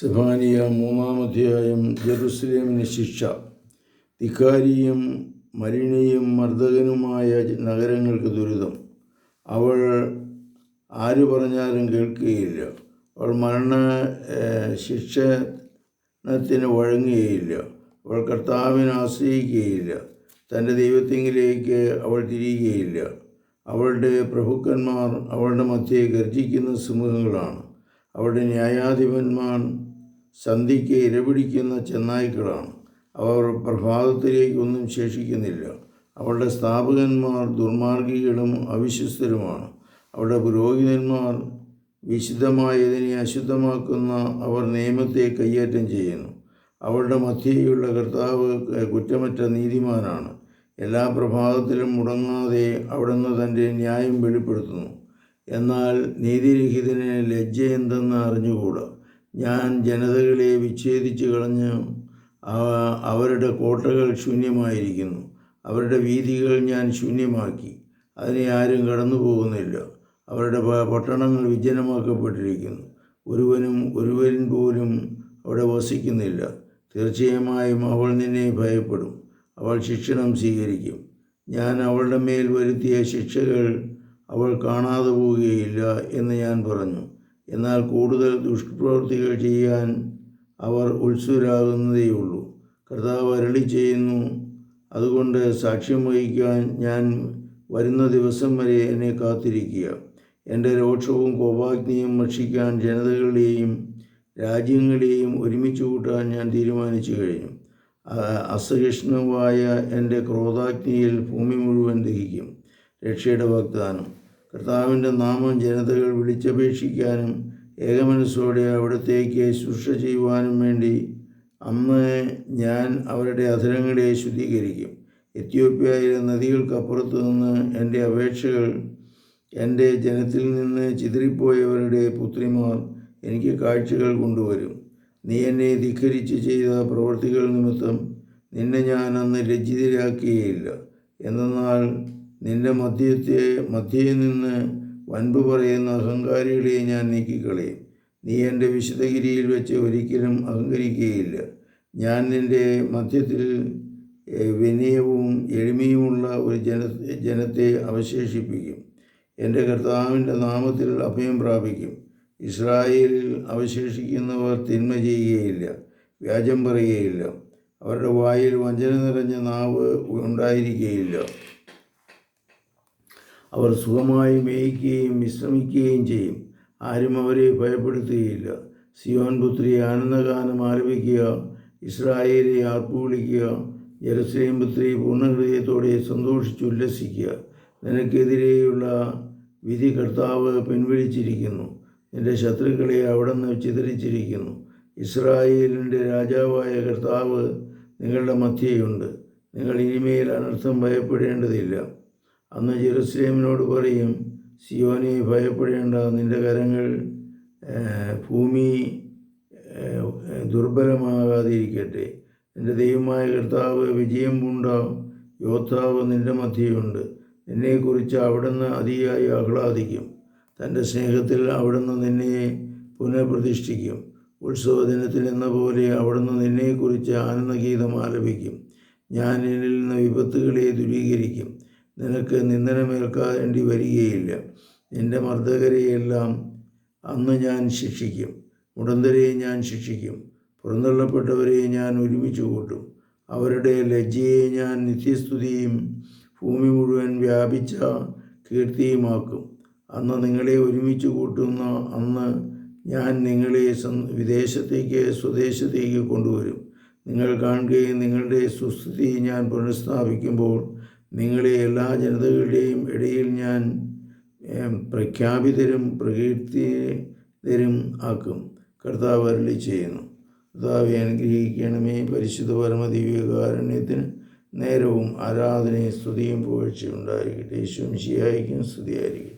സെഫാനിയ മൂന്നാമധ്യായം ജെറുസലേമിന് ശിക്ഷ തിക്കാരിയും മലിനയും മർദ്ദകനുമായ നഗരങ്ങൾക്ക് ദുരിതം. അവൾ ആര് പറഞ്ഞാലും കേൾക്കുകയില്ല. അവൾ മരണ ശിക്ഷണത്തിന് വഴങ്ങുകയില്ല. അവൾ കർത്താവിനെ ആശ്രയിക്കുകയില്ല. തന്റെ ദൈവത്തെങ്കിലേക്ക് അവൾ തിരിയുകയില്ല. അവളുടെ പ്രഭുക്കന്മാർ അവളുടെ മധ്യേ ഗർജിക്കുന്ന സിംഹങ്ങളാണ്. അവളുടെ ന്യായാധിപന്മാർ സന്ധിക്ക് ഇരപിടിക്കുന്ന ചെന്നായ്ക്കളാണ്. അവർ പ്രഭാതത്തിലേക്കൊന്നും ശേഷിക്കുന്നില്ല. അവളുടെ സ്ഥാപകന്മാർ ദുർമാർഗികളും അവിശ്വസ്തരുമാണ്. അവരുടെ പുരോഹിതന്മാർ വിശുദ്ധമായതിനെ അശുദ്ധമാക്കുന്ന അവർ നിയമത്തെ കയ്യേറ്റം ചെയ്യുന്നു. അവരുടെ മധ്യയുള്ള കർത്താവ് കുറ്റമറ്റ നീതിമാനാണ്. എല്ലാ പ്രഭാതത്തിലും മുടങ്ങാതെ അവിടുന്ന് തന്റെ ന്യായം വെളിപ്പെടുത്തുന്നു. എന്നാൽ നീതിരഹിതന് ലജ്ജയെന്തെന്ന് അറിഞ്ഞുകൂടാ? ഞാൻ ജനതകളെ വിച്ഛേദിച്ച് കളഞ്ഞ് അവരുടെ കോട്ടകൾ ശൂന്യമായിരിക്കുന്നു. അവരുടെ വീതികൾ ഞാൻ ശൂന്യമാക്കി. അതിനെ ആരും കടന്നു പോകുന്നില്ല അവരുടെ പട്ടണങ്ങൾ വിജനമാക്കപ്പെട്ടിരിക്കുന്നു. ഒരുവനും ഒരുവൻ പോലും അവിടെ വസിക്കുന്നില്ല. തീർച്ചയായും അവൾ നിന്നെ ഭയപ്പെടും. അവൾ ശിക്ഷണം സ്വീകരിക്കും. ഞാൻ അവളുടെ മേൽ വരുത്തിയ ശിക്ഷകൾ അവൾ കാണാതെ പോവുകയില്ല എന്ന് ഞാൻ പറഞ്ഞു. എന്നാൽ കൂടുതൽ ദുഷ്പ്രവൃത്തികൾ ചെയ്യാൻ അവർ ഉത്സുരാകുന്നതേയുള്ളൂ. കർത്താവ് അരളി ചെയ്യുന്നു അതുകൊണ്ട് സാക്ഷ്യം വഹിക്കാൻ ഞാൻ വരുന്ന ദിവസം വരെ എന്നെ കാത്തിരിക്കുക. എന്റെ രോക്ഷവും കോപാഗ്നിയും ഭക്ഷിക്കാൻ ജനതകളെയും രാജ്യങ്ങളെയും ഒരുമിച്ച് കൂട്ടാൻ ഞാൻ തീരുമാനിച്ചു കഴിഞ്ഞു. അസഹിഷ്ണുവായ എന്റെ ക്രോധാഗ്നിയിൽ ഭൂമി മുഴുവൻ ദഹിക്കും. രക്ഷയുടെ വാഗ്ദാനം. കർത്താവിന്റെ നാമം ജനതകൾ വിളിച്ചപേക്ഷിക്കാനും ഏകമനസ്സോടെ അവിടത്തേക്ക് ശുശ്രൂഷ ചെയ്യുവാനും വേണ്ടി അന്ന് ഞാൻ അവരുടെ അധരങ്ങളെ ശുദ്ധീകരിക്കും. എത്യോപ്യയിലെ നദികൾക്കപ്പുറത്തു നിന്ന് എന്റെ അപേക്ഷകൾ എന്റെ ജനത്തിൽ നിന്ന് ചിതറിപ്പോയവരുടെ പുത്രിമാർ എനിക്ക് കാഴ്ചകൾ കൊണ്ടുവരും. നീ എന്നെ ധിഖരിച്ച് ചെയ്ത പ്രവൃത്തികൾ നിമിത്തം നിന്നെ ഞാൻ അന്ന് ലജ്ജിതരാക്കുകയില്ല എന്നാൽ നിന്റെ മധ്യത്തെ മധ്യയിൽ നിന്ന് വൻപ് പറയുന്ന അഹങ്കാരികളെ ഞാൻ നീക്കിക്കളയും. നീ എന്റെ വിശുദ്ധഗിരിയിൽ വെച്ച് ഒരിക്കലും അഹങ്കരിക്കുകയില്ല. ഞാൻ നിന്റെ മധ്യത്തിൽ വിനയവും എളിമയുമുള്ള ഒരു ജന ജനത്തെ അവശേഷിപ്പിക്കും. എന്റെ കർത്താവിന്റെ നാമത്തിൽ അഭയം പ്രാപിക്കും. ഇസ്രായേലിൽ അവശേഷിക്കുന്നവർ തിന്മ ചെയ്യുകയില്ല വ്യാജം പറയുകയില്ല. അവരുടെ വായിൽ വഞ്ചന നിറഞ്ഞ നാവ് ഉണ്ടായിരിക്കുകയില്ല. അവർ സുഖമായി മേയിക്കുകയും വിശ്രമിക്കുകയും ചെയ്യും. ആരും അവരെ ഭയപ്പെടുത്തുകയില്ല. സിയോൻ പുത്രി ആനന്ദഗാനം ആരംഭിക്കുക ഇസ്രായേലെ ആർപ്പുവിളിക്കുക ജെറുസലേം പുത്രി പൂർണഹൃദയത്തോടെ സന്തോഷിച്ചുല്ലസിക്കുക നിനക്കെതിരെയുള്ള വിധി കർത്താവ് പിൻവലിച്ചിരിക്കുന്നു. നിന്റെ ശത്രുക്കളെ അവിടെ നിന്ന് ചിതറിച്ചിരിക്കുന്നു. ഇസ്രായേലിന്റെ രാജാവായ കർത്താവ് നിങ്ങളുടെ മധ്യയുണ്ട് നിങ്ങൾ ഇനിമേൽ അനർത്ഥം ഭയപ്പെടേണ്ടതില്ല. അന്ന് ജെറുസലേമിനോട് പറയും സിയോനെ ഭയപ്പെടേണ്ട നിന്റെ കരങ്ങൾ ഭൂമി ദുർബലമാകാതിരിക്കട്ടെ. നിന്റെ ദൈവമായ കർത്താവ് വിജയം പൂണ്ടാവും യോദ്ധാവ് നിന്റെ മധ്യയുണ്ട്. നിന്നെക്കുറിച്ച് അവിടുന്ന് അതിയായി ആഹ്ലാദിക്കും. തന്റെ സ്നേഹത്തിൽ അവിടുന്ന് നിന്നെ പുനഃപ്രതിഷ്ഠിക്കും. ഉത്സവദിനത്തിൽ എന്ന പോലെ അവിടുന്ന് നിന്നെക്കുറിച്ച് ആനന്ദഗീതം ആലപിക്കും. ഞാൻ എന്നിൽ നിന്ന് വിപത്തുകളെ ദൂരീകരിക്കും. നിനക്ക് നിന്ദനമേൽക്കേണ്ടി വരികയില്ല. നിന്റെ മർദ്ദകരെയെല്ലാം അന്ന് ഞാൻ ശിക്ഷിക്കും. മുടന്തരെ ഞാൻ ശിക്ഷിക്കും. പുറന്തള്ളപ്പെട്ടവരെ ഞാൻ ഒരുമിച്ച് കൂട്ടും. അവരുടെ ലജ്ജയെ ഞാൻ നിത്യസ്തുതിയും ഭൂമി മുഴുവൻ വ്യാപിച്ച കീർത്തിയുമാക്കും. അന്ന് നിങ്ങളെ ഒരുമിച്ച് കൂട്ടുന്ന അന്ന് ഞാൻ നിങ്ങളെ വിദേശത്തേക്ക് സ്വദേശത്തേക്ക് കൊണ്ടുവരും. നിങ്ങൾ കാണുകയും നിങ്ങളുടെ സുസ്ഥിതി ഞാൻ പുനഃസ്ഥാപിക്കുമ്പോൾ നിങ്ങളെ എല്ലാ ജനതകളുടെയും ഇടയിൽ ഞാൻ പ്രഖ്യാപിതരും പ്രകീർത്തിതരും ആക്കും. കർത്താവ് അരളി ചെയ്യുന്നു. കർത്താവെ അനുഗ്രഹിക്കണമേ. പരിശുദ്ധ പരമദിവ്യകാരുണ്യത്തിന് നേരവും ആരാധനയും സ്തുതിയും പുകഴ്ചയും ഉണ്ടായിരിക്കട്ടെ. ശുംശിയായിരിക്കും ശിയായിക്കും സ്തുതിയായിരിക്കട്ടെ.